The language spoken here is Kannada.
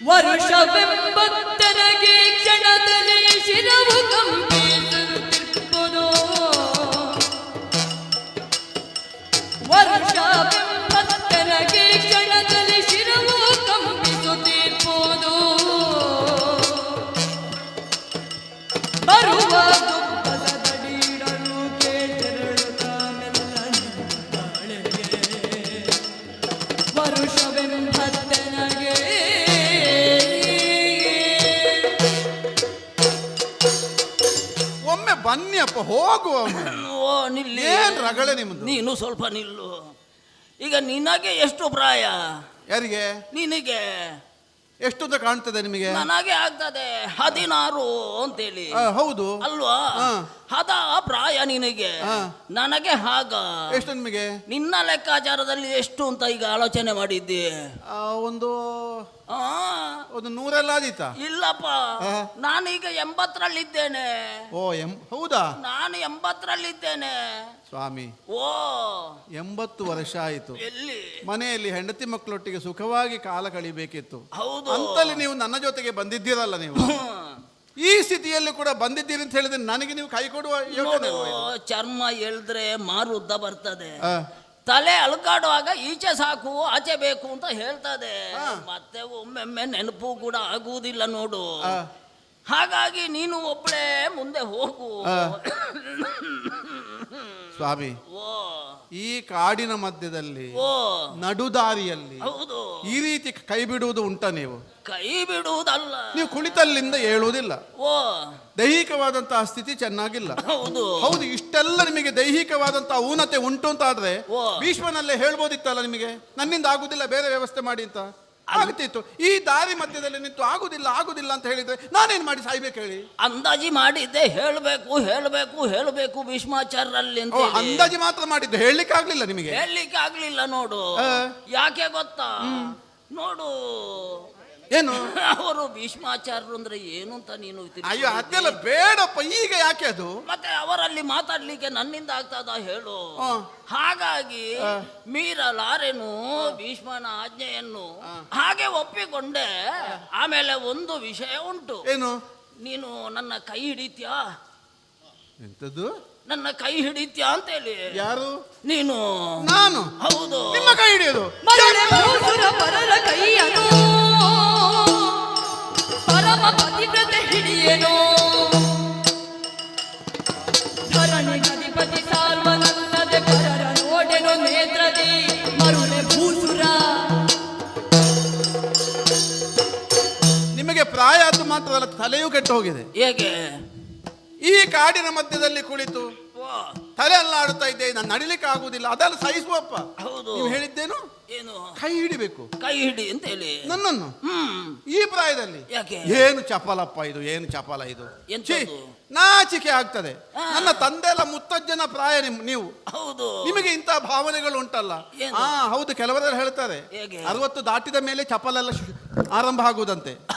ವರುಷವೆಂಬತ್ತರಗೆ ಕ್ಷಣದಲ್ಲಿ ಶಿರವು ಕಂಪಿಸುತ್ತಿರುವುದು ಬನ್ನಿ ಅಪ್ಪ ಹೋಗುವ. ಓ ನಿಲ್ಲಿ. ಏನ್ ರಗಳೆ ನಿಮ್ದು? ನೀನು ಸ್ವಲ್ಪ ನಿಲ್ಲು. ಈಗ ನಿನಗೆ ಎಷ್ಟು ಪ್ರಾಯ? ಯಾರಿಗೆ? ನಿನಗೆ. ಎಷ್ಟು ಅಂತ ಕಾಣ್ತದೆ ನಿಮಗೆ? ನನಗೆ ಆಗ್ತದೆ ಹದಿನಾರು ಅಂತೇಳಿ. ಆ, ಹೌದು. ಅಲ್ವಾ? ಹದ ಪ್ರಾಯ ನಿನಗೆ. ನನಗೆ ಹಾಗ. ಎಷ್ಟು ನಿಮಗೆ? ನಿನ್ನ ಲೆಕ್ಕಾಚಾರದಲ್ಲಿ ಎಷ್ಟು ಅಂತ ಈಗ ಆಲೋಚನೆ ಮಾಡಿದ್ದಿ? ಆ, ಒಂದು ಆ, ಒಂದು ನೂರೆಲ್ಲ ಆದೀತಾ? ಇಲ್ಲಪ್ಪ. ನಾನು ನಾನೀಗ ಎಂಬತ್ತರಲ್ಲಿದ್ದೇನೆ. ಓ ಎಂ ಹೌದಾ? ನಾನು ಎಂಬತ್ತರಲ್ಲಿದ್ದೇನೆ. ಸ್ವಾಮಿ ಓ ಎಂಬತ್ತು ವರ್ಷ ಆಯಿತು. ಎಲ್ಲಿ? ಮನೆಯಲ್ಲಿ ಹೆಂಡತಿ ಮಕ್ಕಳೊಟ್ಟಿಗೆ ಸುಖವಾಗಿ ಕಾಲ ಕಳಿಬೇಕಿತ್ತು. ಹೌದು. ಅಂತಲ್ಲಿ ನೀವು ನನ್ನ ಜೊತೆಗೆ ಬಂದಿದ್ದೀರಲ್ಲ ನೀವು? ಈ ಸ್ಥಿತಿಯಲ್ಲಿ ಕೂಡ ಬಂದಿದ್ದೀರಿ ಅಂತ ಹೇಳಿದ್ರೆ ನನಗೆ ನೀವು ಕೈ ಕೊಡುವ ಯೋಚನೆ ನೋಡು ಇಲ್ವಾ ಚರ್ಮ ಎಳ್ದ್ರೆ ಮಾರುದ್ದ ಬರ್ತದೆ. ಆ, ತಲೆ ಅಳುಕಾಡುವಾಗ ಈಚೆ ಸಾಕು ಆಚೆ ಬೇಕು ಅಂತ ಹೇಳ್ತದೆ. ಮತ್ತೆ ಒಮ್ಮೆಮ್ಮೆ ನೆನಪು ಕೂಡ ಆಗುವುದಿಲ್ಲ ನೋಡು. ಆ. ಹಾಗಾಗಿ ನೀನು ಒಬ್ಬಳೇ ಮುಂದೆ ಹೋಗು. ಸ್ವಾಮಿ ಈ ಕಾಡಿನ ಮಧ್ಯದಲ್ಲಿ ನಡುದಾರಿಯಲ್ಲಿ ಹೌದು. ಈ ರೀತಿ ಕೈ ಬಿಡುವುದು ಉಂಟ ನೀವು? ಕೈ ಬಿಡುವುದಲ್ಲ. ನೀವು ಕುಳಿತಲ್ಲಿಂದ ಹೇಳುವುದಿಲ್ಲ. ಓ. ದೈಹಿಕವಾದಂತಹ ಸ್ಥಿತಿ ಚೆನ್ನಾಗಿಲ್ಲ. ಹೌದು. ಹೌದು ಇಷ್ಟೆಲ್ಲ ನಿಮಗೆ ದೈಹಿಕವಾದಂತಹ ಊನತೆ ಉಂಟು ಅಂತ ಆದ್ರೆ. ಭೀಷ್ಮನಲ್ಲೇ ಹೇಳ್ಬೋದಿತ್ತಲ್ಲ ನಿಮಗೆ? ನನ್ನಿಂದ ಆಗುದಿಲ್ಲ ಬೇರೆ ವ್ಯವಸ್ಥೆ ಮಾಡಿ ಅಂತ. ಆಗ್ತಿತ್ತು. ಈ ದಾರಿ ಮಧ್ಯದಲ್ಲಿ ನಿಂತು ಆಗುದಿಲ್ಲ ಆಗುದಿಲ್ಲ ಅಂತ ಹೇಳಿದ್ರೆ ನಾನೇನ್ ಮಾಡಿ ಸಾಯ್ಬೇಕು ಹೇಳಿ? ಅಂದಾಜಿ ಮಾಡಿದ್ದೆ ಹೇಳಬೇಕು ಹೇಳಬೇಕು ಹೇಳಬೇಕು ಭೀಷ್ಮಾಚಾರ್ಯಲ್ಲಿ ಅಂತ ಓ ಹೇಳಿ. ಅಂದಾಜು ಮಾತ್ರ ಮಾಡಿದ್ದು ಹೇಳಲಿಕ್ಕೆ ಆಗ್ಲಿಲ್ಲ ನಿಮಗೆ? ಹೇಳಲಿಕ್ಕೆ ಆಗ್ಲಿಲ್ಲ ನೋಡು. ಯಾಕೆ ಗೊತ್ತಾ? ನೋಡು ಏನು? ಅವರು ಭೀಷ್ಮಾಚಾರ್ಯರು ಅಂದ್ರೆ ಏನು ಅಂತ ನೀನು ಅಯ್ಯೋ? ಅದೆಲ್ಲ ಬೇಡಪ್ಪ. ಈಗ ಯಾಕೆ ಅದು? ಮತ್ತೆ ಅವರಲ್ಲಿ ಮಾತಾಡ್ಲಿಕ್ಕೆ ನನ್ನಿಂದ ಆಗ್ತದ ಹೇಳು. ಹಾಗಾಗಿ ಮೀರಲಾರೆನು ಭೀಷ್ಮನ ಆಜ್ಞೆಯನ್ನು ಹಾಗೆ ಒಪ್ಪಿಕೊಂಡೆ. ಆಮೇಲೆ ಒಂದು ವಿಷಯ ಉಂಟು. ಏನು? ನೀನು ನನ್ನ ಕೈ ಹಿಡಿತ್ಯಾ? ಎಂತದ್ದು? ನನ್ನ ಕೈ ಹಿಡಿತ್ಯಾ ಅಂತೇಳಿ. ಯಾರು? ನೀನು. ನಾನು. ಹೌದು. ನಿಮ್ಮ ಕೈ ಹಿಡಿಯೋದು. ಮರಳೆ ಭೂಸುರ ಪರರ ಕೈಯನು. ನಿಮಗೆ ಪ್ರಾಯ ಅದು ಮಾತ್ರ ಅಲ್ಲ ತಲೆಯೂ ಕೆಟ್ಟು ಹೋಗಿದೆ. ಹೇಗೆ? ಈ ಕಾಡಿನ ಮಧ್ಯದಲ್ಲಿ ಕುಳಿತು ತಲೆ ಎಲ್ಲ ಆಡುತ್ತಾ ಇದ್ದೆ ನಾನು ನಡಿಲಿಕ್ಕೆ ಆಗುದಿಲ್ಲ ಅದೆಲ್ಲ ಸಹಿಸುವಪ್ಪ ಹೌದು. ನೀವು ಹೇಳಿದ್ದೇನು? ಏನು? ಕೈ ಹಿಡಿಬೇಕು. ಕೈ ಹಿಡಿ ಅಂತ ಹೇಳಿ. ನನ್ನನ್ನು? ಈ ಪ್ರಾಯದಲ್ಲಿ? ಏನು ಚಪಲಪ್ಪ ಇದು? ಏನು ಚಪಲ ಇದು? ನಾಚಿಕೆ ಆಗ್ತದೆ. ನನ್ನ ತಂದೆ ಎಲ್ಲ ಮುತ್ತಜ್ಜನ ಪ್ರಾಯ ನಿಮ್- ನೀವು. ಹೌದು. ನಿಮಗೆ ಇಂತಹ ಭಾವನೆಗಳು ಉಂಟಲ್ಲ? ಹಾ ಹೌದು ಕೆಲವರೆಲ್ಲ ಹೇಳ್ತಾರೆ? ಅರವತ್ತು ದಾಟಿದ ಮೇಲೆ ಚಪಲೆಲ್ಲ ಆರಂಭ ಆಗುವುದಂತೆ.